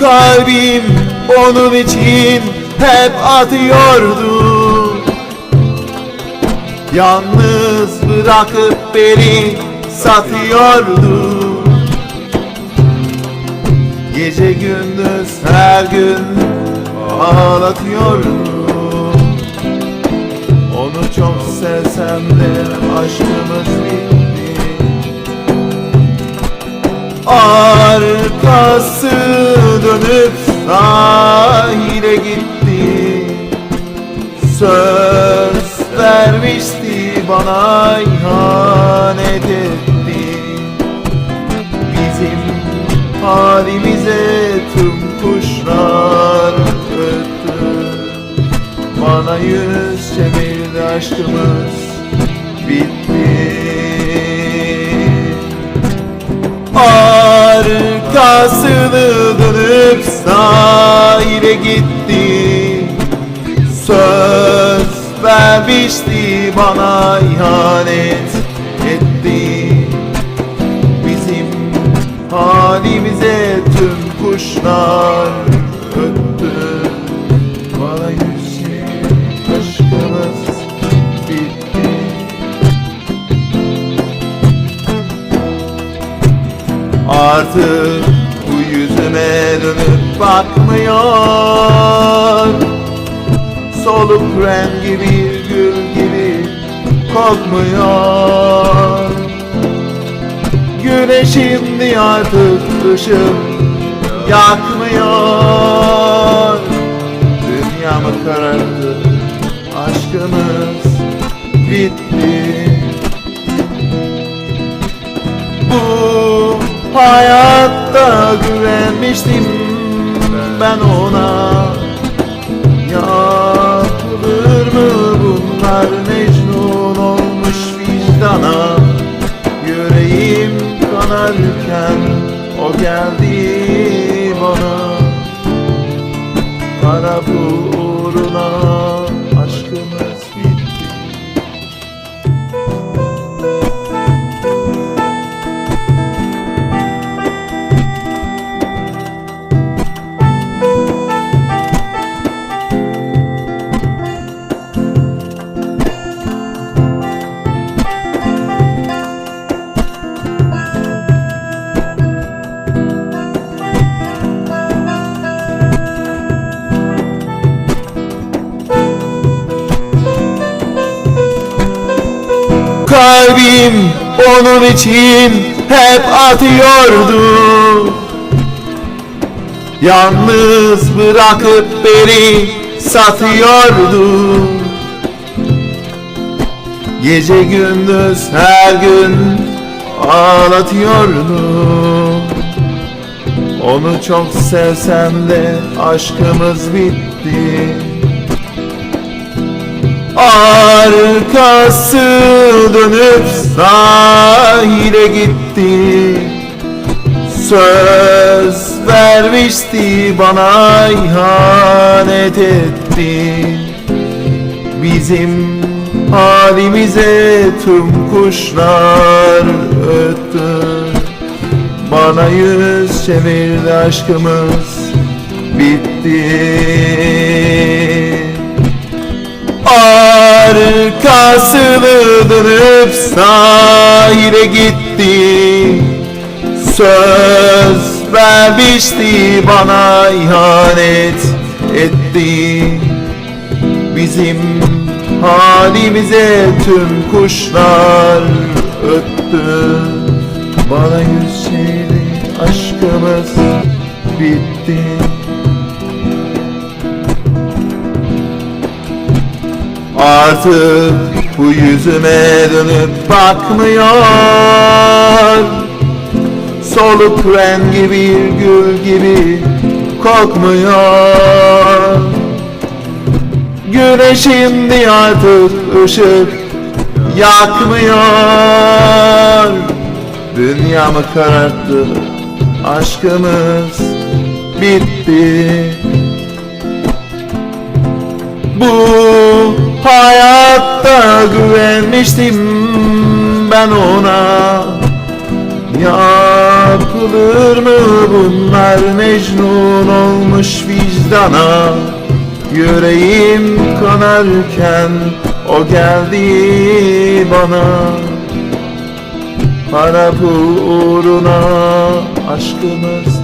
Kalbim onun için hep atıyordu. Yalnız bırakıp beni satıyordu. Gece gündüz her gün ağlatıyordu. Onu çok sevsem de aşkımız bitti dönüp sahile gitti. Söz vermişti bana ihanet etti. Bizim halimize tüm kuşlar öttü. Bana yüz çevirdi aşkımız bitti sahile gitti Söz vermişti bana ihanet etti. Bizim halimize tüm kuşlar öttü. Bana yüz çevir aşkımız bitti. Artık bu yüzüme dönüp bakmıyor Soluk rengi bir gül gibi kokmuyor. Güneşim diye artık ışık yakmıyor. Dünyamı kararttı aşkımız bitti. Bu hayatta güvenmiştim ben ona? Yapılır mı bunlar? Mecnun olmuş vicdana. Yüreğim kanarken o geldi bana. Tarafı uğruna aşkımız Kalbim onun için hep atıyordu. Yalnız bırakıp beni satıyordu. Gece gündüz her gün ağlatıyordu. Onu çok sevsem de aşkımız bitti Arkası dönüp sahile gitti. Söz vermişti bana ihanet etti. Bizim halimize tüm kuşlar öttü. Bana yüz çevirdi aşkımız bitti Arkasını dönüp sahile gitti. Söz vermişti bana ihanet etti. Bizim halimize tüm kuşlar öttü. Bana yüz çevirdi aşkımız bitti. Artık bu yüzüme dönüp bakmıyor. Soluk rengi bir gül gibi kokmuyor. Güneşim diye artık ışık yakmıyor. Dünyamı kararttı aşkımız bitti. Bu güvenmiştim ben ona. Yapılır mı bunlar? Mecnun olmuş vicdana. Yüreğim kanarken o geldi bana. Para pul uğruna aşkımız